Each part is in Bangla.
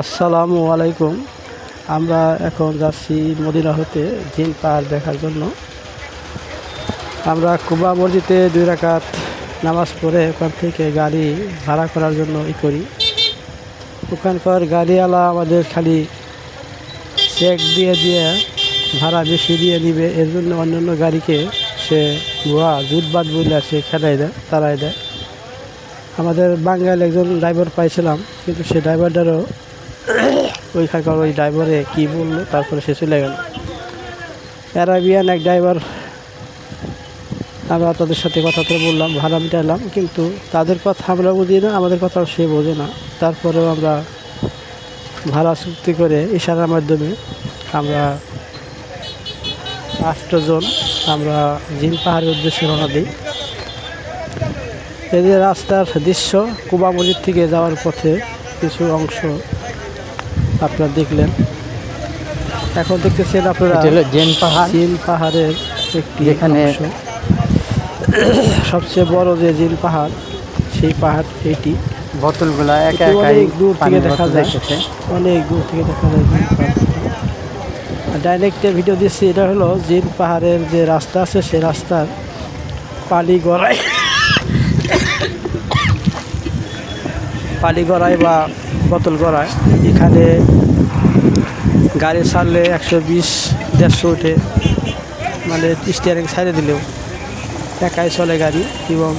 আসসালামু আলাইকুম। আমরা এখন যাচ্ছি মদিনা হতে জিন পাহাড় দেখার জন্য। আমরা কুবা মসজিদে দুই রাকাত নামাজ পড়ে ওখান থেকে গাড়ি ভাড়া করার জন্য ই করি। ওখানকার গাড়িওয়ালা আমাদের খালি চেক দিয়ে দিয়ে ভাড়া বেশি দিয়ে নিবে। এর জন্য অন্যান্য গাড়িকে সে ভুয়া জুটবাদ বলে সে খেলাই দেয় তারাই দেয়। আমাদের বাঙালি একজন ড্রাইভার পাইছিলাম, কিন্তু সে ড্রাইভারটারও ওইখানকার ওই ড্রাইভারে কী বলল, তারপরে সে চলে গেল। অ্যারাবিয়ান এক ড্রাইভার আমরা তাদের সাথে কথা তো বললাম, ভাড়া মিটাইলাম কিন্তু তাদের কথা আমরা বুঝি না, আমাদের কথা সে বোঝে না। তারপরেও আমরা ভাড়া চুক্তি করে ইশারার মাধ্যমে আমরা আটজন আমরা জিন পাহাড়ের উদ্দেশ্যে রওনা দিই। যে রাস্তার দৃশ্য কুবা মসজিদ থেকে যাওয়ার পথে কিছু অংশ আপনারা দেখলেন। এখন দেখতেছেন আপনারা জেন পাহাড়। জিন পাহাড়ের একটি এখানে। সবচেয়ে বড় যে জিন পাহাড় সেই পাহাড় এইটি বোতলগুলা একা একাই দূর থেকে দেখা যায়। অনেক দূর থেকে দেখা যায় ডাইরেক্টে ভিডিও দিচ্ছি এটা হলো জিন পাহাড়ের যে রাস্তা আছে সেই রাস্তার পানি গড়ায়। পানি গড়ায় বা বোতল গড়ায় এখানে গাড়ি ছাড়লে একশো বিশ, দেড়শো উঠে মানে স্টিয়ারিং ছাড়ে দিলেও একাই চলে গাড়ি এবং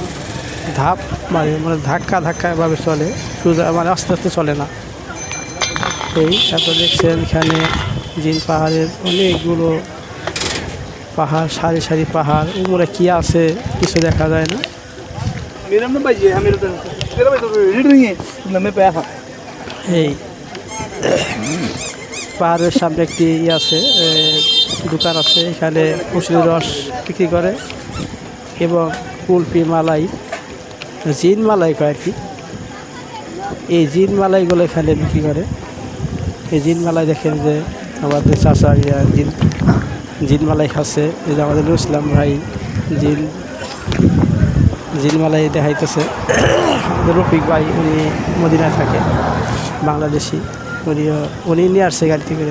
ধাপ মানে মানে ধাক্কা ধাক্কা এভাবে চলে। সোজা মানে আস্তে আস্তে চলে না। এই তারপর দেখছেন এখানে জিন পাহাড়ের অনেকগুলো পাহাড়, সারি সারি পাহাড়। উপরে কি আছে কিছু দেখা যায় না। এই, পাহাড়ের সামনে একটি ইয়ে আছে দোকান আছে, এখানে মুসলির রস বিক্রি করে এবং কুলপি মালাই, জিন মালাই কয়েকটি। এই জিন মালাইগুলো এখানে বিক্রি করে। এই জিন মালাই দেখেন যে আমাদের চাষা ইয়া জিন জিন মালাই খাচ্ছে। এই যে আমাদের ইসলাম ভাই জিন জিন মালাই দেখাইতেছে আমাদের রফিক ভাই উনি মদিনায় থাকে বাংলাদেশি। উনি উনি নিয়ে আসছে গাড়ি থেকে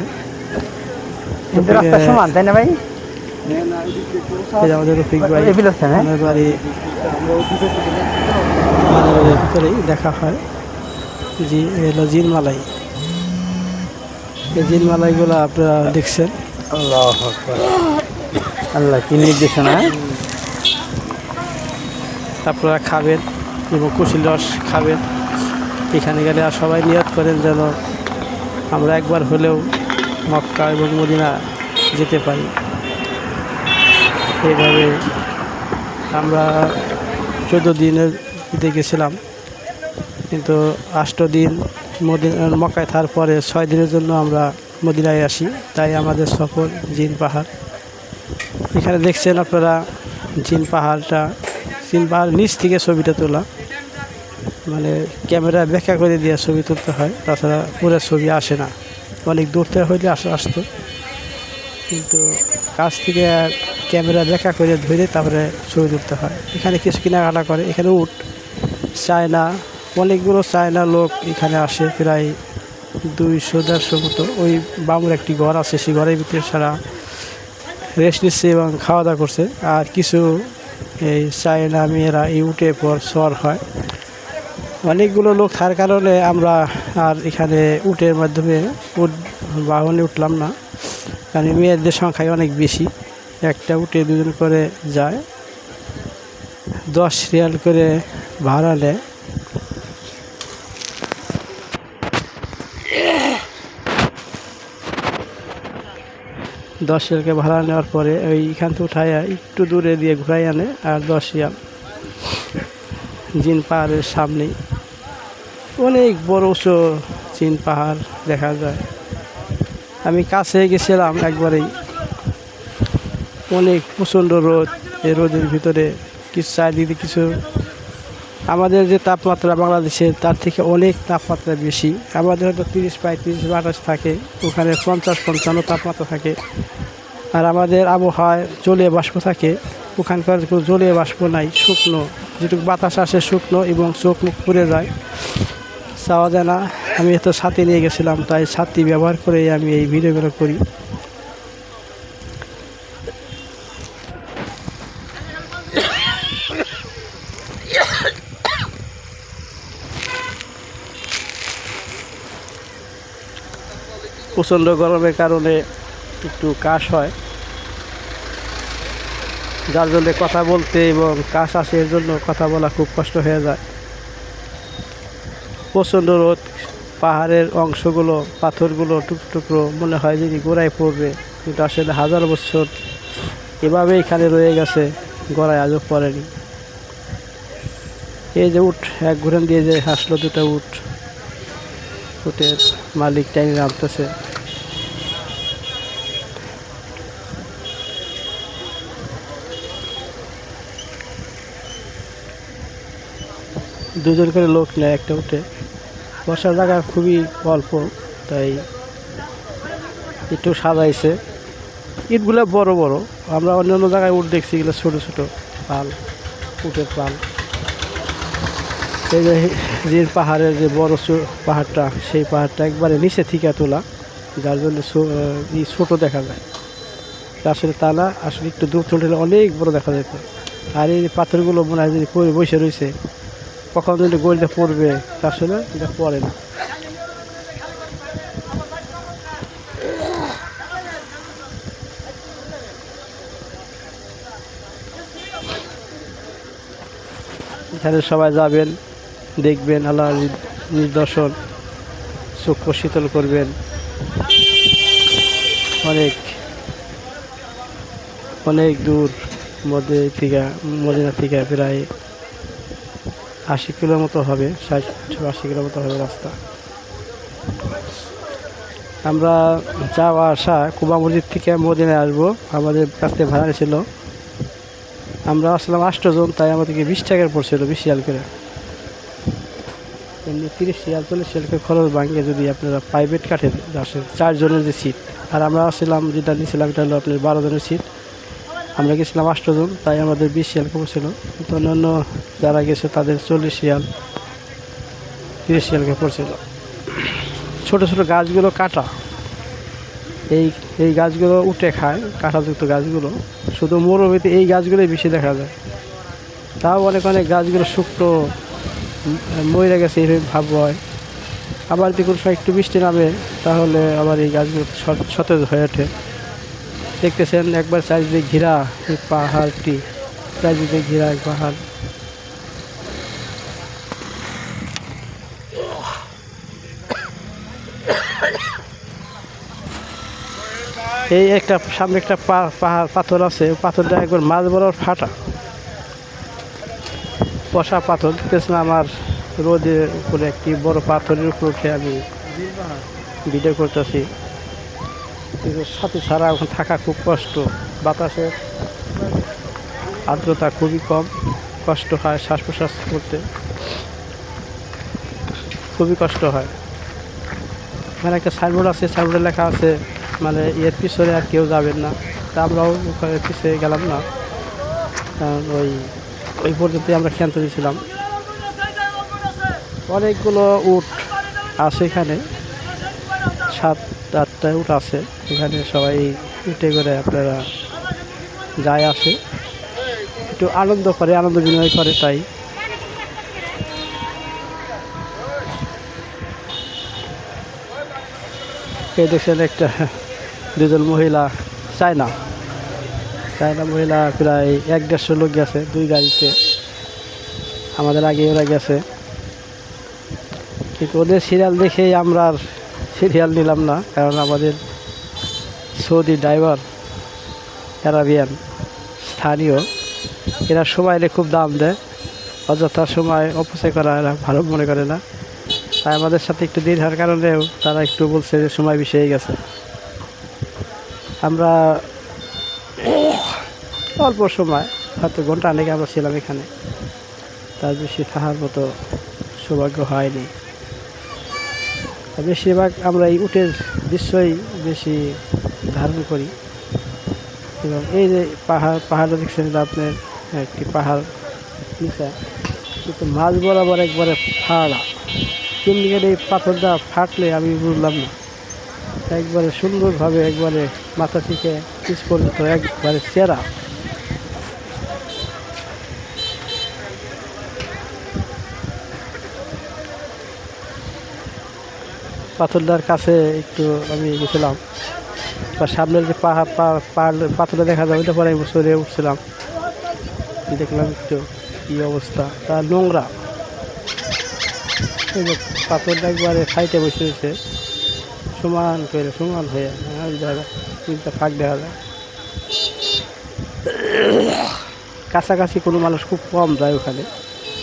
কিন্তু সমান তাই না ভাই? আমাদের রফিক ভাই আমাদের বাড়ি ভিতরেই দেখা হয়। জি এলো জিন মালাই এই জিন মালাইগুলো আপনারা দেখছেন। আল্লাহ আল্লাহ কি নির্দেশনা আপনারা খাবেন এবং কুশিল রস খাবেন। এখানে গেলে আর সবাই নিয়ত করেন যেন আমরা একবার হলেও মক্কা এবং মদিনা যেতে পারি। এইভাবে আমরা চোদ্দ দিনের ঈদে গেছিলাম। কিন্তু আষ্ট দিন মদিনা, মক্কায় থাকার পরে ছয় দিনের জন্য আমরা মদিনায় আসি। তাই আমাদের সফর জিন পাহাড়। এখানে দেখছেন আপনারা জিন পাহাড়টা পাহাড় নিচ থেকে ছবিটা তোলা। মানে ক্যামেরা ব্যাখ্যা করে দিয়ে ছবি তুলতে হয়, তাছাড়া পুরো ছবি আসে না। অনেক দূর থেকে হইলে আস আসতো। কিন্তু কাছ থেকে ক্যামেরা ব্যাখ্যা করে ধরে তারপরে ছবি তুলতে হয়। এখানে কিছু কেনাকাটা করে, এখানে উঠ চায়না, অনেকগুলো চায়না লোক এখানে আসে, প্রায় দুইশো, দেড়শো মতো। ওই বামুর একটি ঘর আছে, সেই ঘরের ভিতরে সারা রেস্ট নিচ্ছে এবং খাওয়া দাওয়া করছে। আর কিছু এই চায়না, মেয়েরা এই উঠে পর সর হয়। অনেকগুলো লোক থাকার কারণে আমরা আর এখানে উটের মাধ্যমে উট বাহনে উঠলাম না। কারণ মেয়েদের সংখ্যায় অনেক বেশি। একটা উঠে দুজন করে যায়। দশ রিয়াল করে ভাড়া নেয়। দশ রিয়ালকে ভাড়া নেওয়ার পরে ওইখান থেকে উঠায় একটু দূরে দিয়ে ঘুরাই আনে আর দশ রিয়াল জিন পাহাড়ের সামনেই অনেক বড় উঁচু চিন পাহাড় দেখা যায়। আমি কাছে গেছিলাম একবারেই। অনেক প্রচণ্ড রোদ। এই রোদের ভিতরে কিছু চারিদিকে কিছু আমাদের যে তাপমাত্রা বাংলাদেশে, তার থেকে অনেক তাপমাত্রা বেশি। আমাদের হয়তো তিরিশ পঁয়ত্রিশ বাতাস থাকে, ওখানে পঞ্চাশ পঞ্চান্ন তাপমাত্রা থাকে। আর আমাদের আবহাওয়ায় জলীয় বাষ্প থাকে, ওখানকার কোনো জলীয় বাষ্প নাই, শুকনো। যেটুকু বাতাস আসে শুকনো এবং চোখ মুখ পুড়ে যায়। চাওয়া যায় না, আমি তো ছাতি নিয়ে গেছিলাম, তাই ছাতি ব্যবহার করে আমি এই ভিডিওগুলো করি। প্রচণ্ড গরমের কারণে একটু কাশ হয়। যার জন্য কথা বলতে এবং কাশ আসে এর জন্য কথা বলা খুব কষ্ট হয়ে যায়। প্রচণ্ড রোদ, পাহাড়ের অংশগুলো, পাথরগুলো টুকরো টুকরো মনে হয় যদি গোড়ায় পড়বে। কিন্তু আসলে হাজার বছর এভাবে এখানে রয়ে গেছে, গোড়ায় আজও পড়েনি। এই যে উঠ, এক ঘুরেন দিয়ে যে হাসলো দুটো উঠ, উটের মালিক টাইমে নামতেছে। দুজন করে লোক নেয়, একটা উঠে। বসার জায়গা খুবই অল্প, তাই একটু সাজাইছে। ইটগুলো বড় বড়। আমরা অন্য অন্য জায়গায় উঠ দেখছি, এগুলো ছোটো ছোটো পাল, উটের পাল। এই যে পাহাড়ের যে বড় পাহাড়টা, সেই পাহাড়টা একবারে নিচে থেকে তোলা, যার জন্য ছোটো দেখা যায়। আসলে তা না, আসলে একটু দূর গেলে অনেক বড় দেখা যেত। আর এই পাথরগুলো মনে হয় যদি বসে রয়েছে কখন যদি গলিতে পড়বে, তা আসলে এটা পড়ে না। এখানে সবাই যাবেন, দেখবেন আল্লাহ নিদর্শন চক্ষু শীতল করবেন। অনেক অনেক দূর মধ্যে থেকে, মদিনা থেকে প্রায় আশি কিলো মতো হবে, ষাট, আশি কিলো মতো হবে রাস্তা। আমরা যাওয়া আসা কুবা মসজিদ থেকে মদিনায় আসব, আমাদের কাছ থেকে ভাড়া ছিল আমরা আসলাম আষ্টজন তাই আমাদেরকে বিশ টাকার পড়ছিল, বিশ রিয়াল করে। এমনি তিরিশ রিয়াল চল্লিশ রিয়াল করে খরচ ভাঙিয়ে যদি আপনারা প্রাইভেট কাটেন আসেন চারজনের যে সিট আর আমরা আসছিলাম, যেটা নিয়েছিলাম, এটা হলো আপনার বারো জনের সিট আমরা গেছিলাম আষ্টজন, তাই আমাদের বিশ রিয়াল পড়ছিল কিন্তু অন্যান্য যারা গেছে, তাদের চল্লিশ রিয়াল তিরিশ রিয়াল করে পড়ছিল ছোটো ছোটো গাছগুলো কাটা। এই এই গাছগুলো উঠে খায় কাঁটাযুক্ত গাছগুলো। শুধু মরুভূমিতে এই গাছগুলোই বেশি দেখা যায়। তাও অনেক অনেক গাছগুলো শুকনো মরে গেছে এইভাবে ভাব হয়। আবার যদি কোনো সময় একটু বৃষ্টি নামে, তাহলে আবার এই গাছগুলো সতেজ হয়ে ওঠে। দেখতেছেন একবার চারিদিকে ঘেরা এই পাহাড়টি, চারিদিকে ঘেরা এক পাহাড়। এই একটা, সামনে একটা পাহাড়, পাথর আছে পাথরটা একবার মাছ বরাবর ফাটা। বসা পাথর, দেখতেছেন আমার রোদের উপরে একটি বড় পাথরের উপর আমি ভিডিও করতেছি। কিন্তু সাথে ছাড়া এখন থাকা খুব কষ্ট। বাতাসের আর্দ্রতা খুবই কম, কষ্ট হয় শ্বাস প্রশ্বাস করতে। খুবই কষ্ট হয়। মানে একটা সাইনবোর্ড আছে, সাইনবোর্ডে লেখা আছে মানে এর পিছনে আর কেউ যাবেন না। তা আমরাও ওখানে পিছিয়ে গেলাম না। ওই ওই পর্যন্তই আমরা ক্ষান্ত দিয়েছিলাম। অনেকগুলো উট আছে এখানে। সাত আটটা উট আছে। এখানে সবাই উঠে করে আপনারা যায় আসে। একটু আনন্দ করে, আনন্দ বিনিময় করে তাই। দেখছেন একটা দুজন মহিলা, চায়না। চায়না মহিলা প্রায় এক দেড়শো লোক গেছে দুই গাড়িতে। আমাদের আগে ওরা গেছে। কিন্তু ওদের সিরিয়াল দেখেই আমরা সিরিয়াল নিলাম না, কারণ আমাদের সৌদি ড্রাইভার, অ্যারাবিয়ান, স্থানীয়, এরা সময় এলে খুব দাম দেয়, অযথা সময় অপচয় করা এরা ভালো মনে করে না। তাই আমাদের সাথে একটু দেরি হওয়ার কারণেও তারা একটু বলছে যে সময় বেশি হয়ে গেছে। আমরা অল্প সময়, হয়তো ঘণ্টা অনেকে আমরা ছিলাম এখানে। তার বেশি থাকার মতো সৌভাগ্য হয়নি। বেশিরভাগ আমরা এই উটের দৃশ্যই বেশি ধারণ করি। এবং এই যে পাহাড় পাহাড়টা দেখছেন আপনার একটি পাহাড় নিচা, কিন্তু মাঝ বরাবর একবারে ফাড়া। কেমনি গেলে এই পাথরটা ফাটলে আমি বুঝলাম না। একবারে সুন্দরভাবে একবারে মাথা থেকে পিস পর্যন্ত একবারে চেরা পাথরটার কাছে একটু আমি গেছিলাম। বা সামনের যে পাহাড় পাথরটা দেখা যায়, ওইটা পরে আমি সরে উঠছিলাম। দেখলাম একটু কী অবস্থা। তার নোংরা। পাথরটা একবারে সাইটে বসে রয়েছে। সমান করে, সমান হয়ে জায়গা তিনটা ফাঁক দেখা যায়। কাছাকাছি কোনো মানুষ খুব কম যায় ওখানে।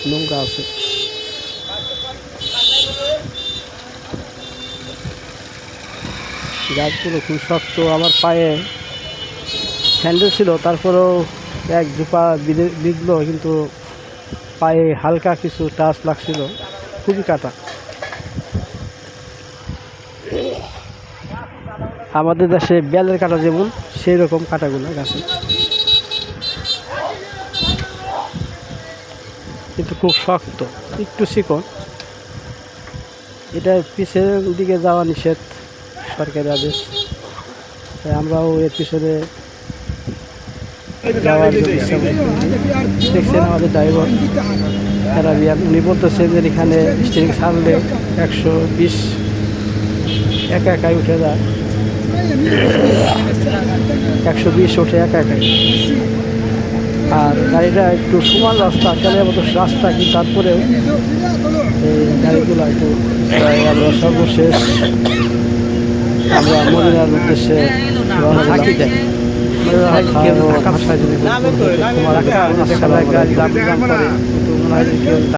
নোংরা আছে। গাছগুলো খুব শক্ত, আমার পায়ে স্যান্ডেল ছিল, তারপরেও এক দুপা বিঁধলো, কিন্তু পায়ে হালকা কিছু টাচ লাগছিল, খুবই কাটা। আমাদের দেশে বেলের কাটা যেমন সেই রকম কাটাগুলো গাছে। কিন্তু খুব শক্ত, একটু চিকন এটা পিছের দিকে যাওয়া নিষেধ। সরকারি আদেশ আমরাও এর পিছনে যাওয়ার। দেখছেন আমাদের ড্রাইভার। অ্যারাবিয়ান উনি বলতেছেন যে এখানে স্টিয়ারিং ছাড়লে একশো বিশ একা একাই উঠে যায়। একশো বিশ ওঠে একা একাই। আর গাড়িটা একটু সমান রাস্তা চালের মতো রাস্তা কি তারপরেও এই গাড়িগুলো একটু সর্বশেষ আমরা মদিনার উদ্দেশ্যে রওনা থাকি